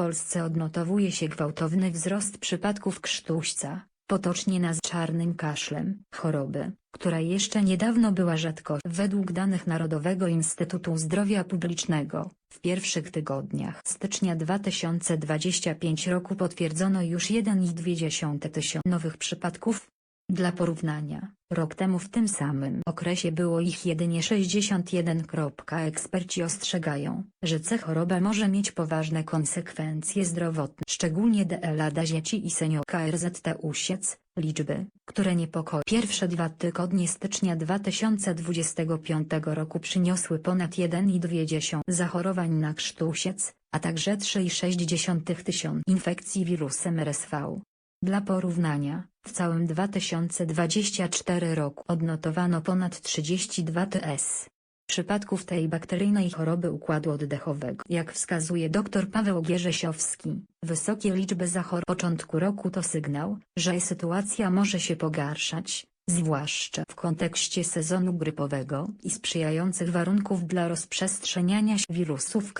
Polsce odnotowuje się gwałtowny wzrost przypadków krztuśca, potocznie nazw czarnym kaszlem, choroby, która jeszcze niedawno była rzadkością. Według danych Narodowego Instytutu Zdrowia Publicznego, w pierwszych tygodniach stycznia 2025 roku potwierdzono już 1,2 tysiąca nowych przypadków. Dla porównania, rok temu w tym samym okresie było ich jedynie 61. Eksperci ostrzegają, że C choroba może mieć poważne konsekwencje zdrowotne, szczególnie dla dzieci i senior KRZT usiec, liczby, które niepokoją. Pierwsze dwa tygodnie stycznia 2025 roku przyniosły ponad 1,2 zachorowań na krztusiec, a także 3,6 tysiąc infekcji wirusem RSV. Dla porównania, w całym 2024 roku odnotowano ponad 32 TS przypadków tej bakteryjnej choroby układu oddechowego. Jak wskazuje dr Paweł Gierzesiowski, wysokie liczby zachorowań początku roku to sygnał, że sytuacja może się pogarszać, zwłaszcza w kontekście sezonu grypowego i sprzyjających warunków dla rozprzestrzeniania się wirusów.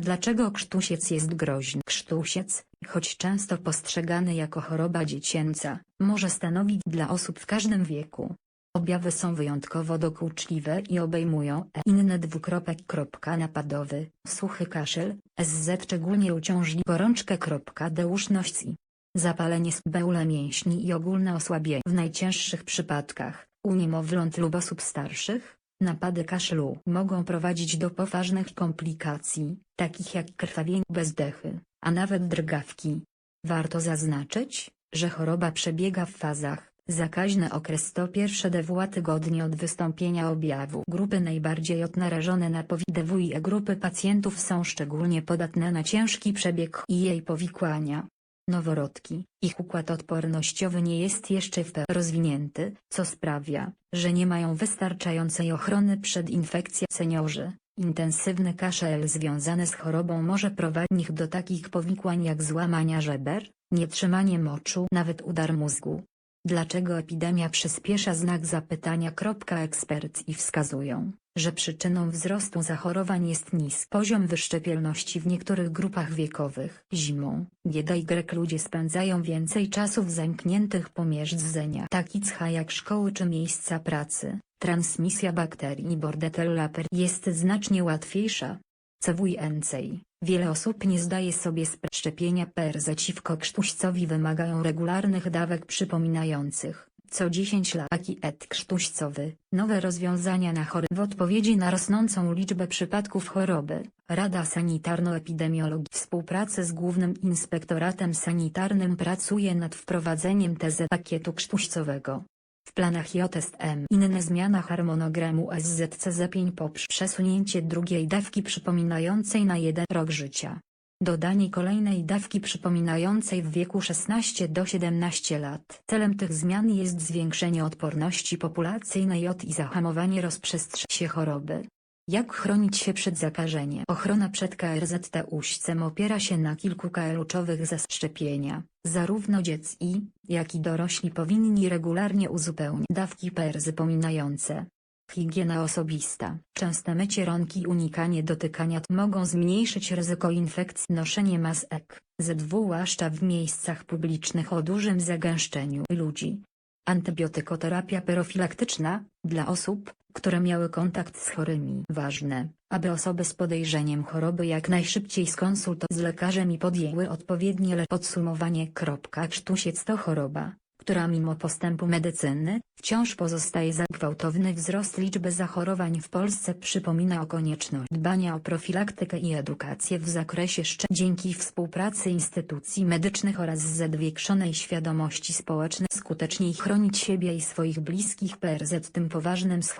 Dlaczego krztusiec jest groźny? Krztusiec, choć często postrzegany jako choroba dziecięca, może stanowić dla osób w każdym wieku. Objawy są wyjątkowo dokuczliwe i obejmują e inne dwukropek. napadowy, suchy kaszel, SZ szczególnie uciążliwy gorączkę. D uszność i zapalenie bóle mięśni i ogólne osłabienie. W najcięższych przypadkach, u niemowląt lub osób starszych, napady kaszlu mogą prowadzić do poważnych komplikacji, takich jak krwawienie bezdechy, a nawet drgawki. Warto zaznaczyć, że choroba przebiega w fazach. Zakaźny okres to pierwsze dwa tygodnie od wystąpienia objawu. Grupy najbardziej odnarażone na POWID-WIE grupy pacjentów są szczególnie podatne na ciężki przebieg i jej powikłania. Noworodki, ich układ odpornościowy nie jest jeszcze w pełni rozwinięty, co sprawia, że nie mają wystarczającej ochrony przed infekcją. Seniorzy, intensywny kaszel związany z chorobą może prowadzić do takich powikłań jak złamania żeber, nietrzymanie moczu, nawet udar mózgu. Dlaczego epidemia przyspiesza znak zapytania. Eksperci wskazują, że przyczyną wzrostu zachorowań jest niski poziom wyszczepialności w niektórych grupach wiekowych. Zimą, bieda Y ludzie spędzają więcej czasu w zamkniętych pomieszczeniach takich jak szkoły czy miejsca pracy. Transmisja bakterii Bordetella per jest znacznie łatwiejsza. więcej, Wiele osób nie zdaje sobie sprawy. Szczepienia przeciwko krztuścowi wymagają regularnych dawek przypominających, co 10 lat. Taki et krztuścowy, nowe rozwiązania na chorobę. W odpowiedzi na rosnącą liczbę przypadków choroby, Rada Sanitarno-Epidemiologii współpracy z Głównym Inspektoratem Sanitarnym pracuje nad wprowadzeniem tezy pakietu krztuścowego. W planach JSM inne zmiana harmonogramu SZCZ5 poprzez przesunięcie drugiej dawki przypominającej na jeden rok życia. Dodanie kolejnej dawki przypominającej w wieku 16 do 17 lat. Celem tych zmian jest zwiększenie odporności populacyjnej i zahamowanie rozprzestrzeniania się choroby. Jak chronić się przed zakażeniem? Ochrona przed KRZT uścem opiera się na kilku kluczowych zaszczepienia. Zarówno dzieci, jak i dorośli powinni regularnie uzupełniać dawki PRZ pominające. Higiena osobista, częste mycie rąk i unikanie dotykania mogą zmniejszyć ryzyko infekcji. Noszenie masek, zwłaszcza w miejscach publicznych o dużym zagęszczeniu ludzi, Antybiotykoterapia profilaktyczna, dla osób, które miały kontakt z chorymi. Ważne, aby osoby z podejrzeniem choroby jak najszybciej skonsultowały z lekarzem i podjęły odpowiednie leczenie. Podsumowanie. Krztusiec to choroba, która mimo postępu medycyny, wciąż pozostaje za gwałtowny wzrost liczby zachorowań w Polsce przypomina o konieczności dbania o profilaktykę i edukację w zakresie szczepień. Dzięki współpracy instytucji medycznych oraz zwiększonej świadomości społecznej skuteczniej chronić siebie i swoich bliskich PRZ tym poważnym schorobą.